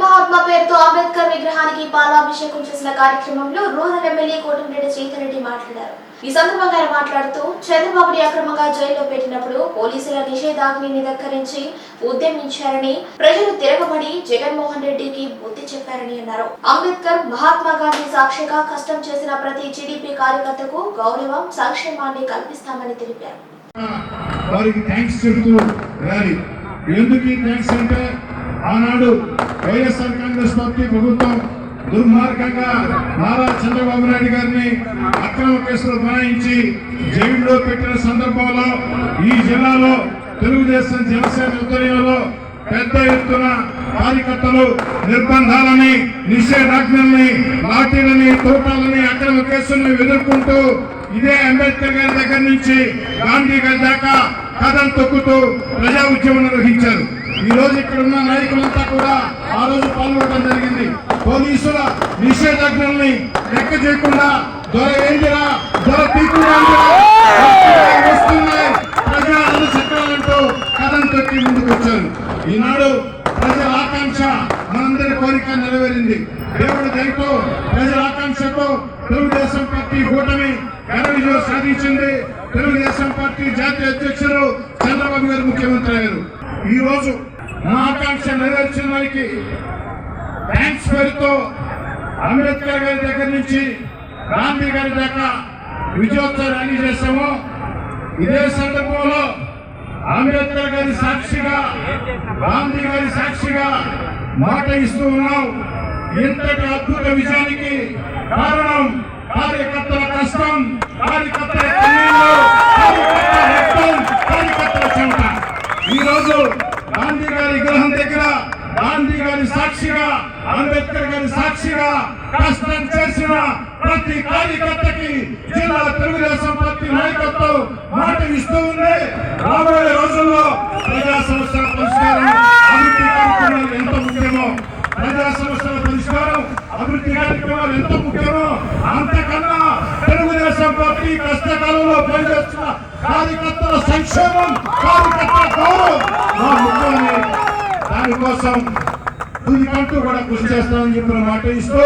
మహాత్మా పేరుతో అంబేద్కర్ విగ్రహానికి పాలాభిషేకం చేసిన కార్యక్రమంలో రూరల్ ఎమ్మెల్యే కోటమిరెడ్డి శ్రీధర్రెడ్డి మాట్లాడారు. ఈ సందర్భంగా ఆయన మాట్లాడుతూ చంద్రబాబుని అక్రమంగా జైల్లో పెట్టినప్పుడు పోలీసుల నిషేధాగ్ని నిరక్కరించి ఉద్యమించారని ప్రజలు తిరగబడి జగన్మోహన్ రెడ్డికి బుద్ధి చెప్పారని అన్నారు. అంబేద్కర్ మహాత్మా గాంధీ సాక్షిగా కష్టం చేసిన ప్రతి టీడీపీ కార్యకర్తకు గౌరవం సంక్షేమాన్ని కల్పిస్తామని తెలిపారు. వారికి థ్యాంక్స్ చెప్తూ ఎందుకు థ్యాంక్స్ అంటే ఆనాడు వైఎస్ఆర్ కాంగ్రెస్ పార్టీ ప్రభుత్వం దుర్మార్గంగా నారా చంద్రబాబు నాయుడు గారిని అక్రమ కేసులు బనాయించి జైల్లో పెట్టిన సందర్భంలో ఈ జిల్లాలో తెలుగుదేశం జనసేన ఆధ్వర్యంలో పెద్ద ఎత్తున కార్యకర్తలు నిర్బంధాలని నిషేధాజ్ఞల్ని లాఠీలని తోటాలని అక్రమ కేసుల్ని ఎదుర్కొంటూ ఇదే అంబేద్కర్ గారి దగ్గర నుంచి గాంధీ గారి దాకా కథం తొక్కుతూ ప్రజా ఉద్యమం నిర్వహించారు. ఈ రోజు ఇక్కడ ఉన్న నాయకులంతా కూడా ఆ రోజు పాల్గొనడం జరిగింది. పోలీసుల నిషేధాజ్ఞల్ని లెక్క చేయకుండా దొర ఏంటిరా దొర పీకురా వస్తున్నాయి. ప్రజా చక్రాలంటూ కథం తొక్కి ముందుకు వచ్చారు ఈనాడు ప్రజల ఆకాంక్ష మనందరి కోరిక నెరవేరింది. దేవుడి దయతో ప్రజల ఆకాంక్షతో తెలుగుదేశం పార్టీ కూటమి ఘన విజయం సాధించింది. తెలుగుదేశం పార్టీ జాతీయ అధ్యక్షులు చంద్రబాబు గారు ముఖ్యమంత్రి అయ్యారు ఈ రోజు మా ఆకాంక్ష నెరవేర్చిన వారికి థ్యాంక్స్ పేరుతో అంబేద్కర్ గారి దగ్గర నుంచి గాంధీ గారి దాకా విజయోత్సవ ర్యాలీ చేశాము ఇదే సందర్భంలో అంబేద్కర్ గారి సాక్షిగా గాంధీ గారి సాక్షిగా మాట ఇస్తూ ఉన్నాం. ఇంతటి అద్భుత విజయానికి కారణం కార్యకర్తల కష్టం కార్యకర్త కన్నీళ్ళు, కార్యకర్తల రక్తం, కార్యకర్తల చెమట ఈ రోజు గాంధీ గారి విగ్రహం దగ్గర గాంధీ గారి సాక్షిగా అంబేద్కర్ గారి సాక్షిగా కష్టం చేసిన ప్రతి కార్యకర్తకి జిల్లా తెలుగుదేశం పార్టీ నాయకత్వం మాట ఇస్తూ ఉంది. రాబోయే రోజుల్లో ప్రజా సమస్యల పరిష్కారం అభివృద్ధి కార్యక్రమాలు ఎంత ముఖ్యమో ప్రజా సమస్యల పరిష్కారం అభివృద్ధి కార్యక్రమాలు ఎంత ముఖ్యమో అంతకన్నా తెలుగుదేశం పార్టీ కష్టకాలంలో పనిచేస్తున్న కార్యకర్తల సంక్షేమం కార్యకర్తల గౌరవం. కోసం తుదికంటూ కూడా కృషి చేస్తామని చెప్పిన మాట ఇస్తూ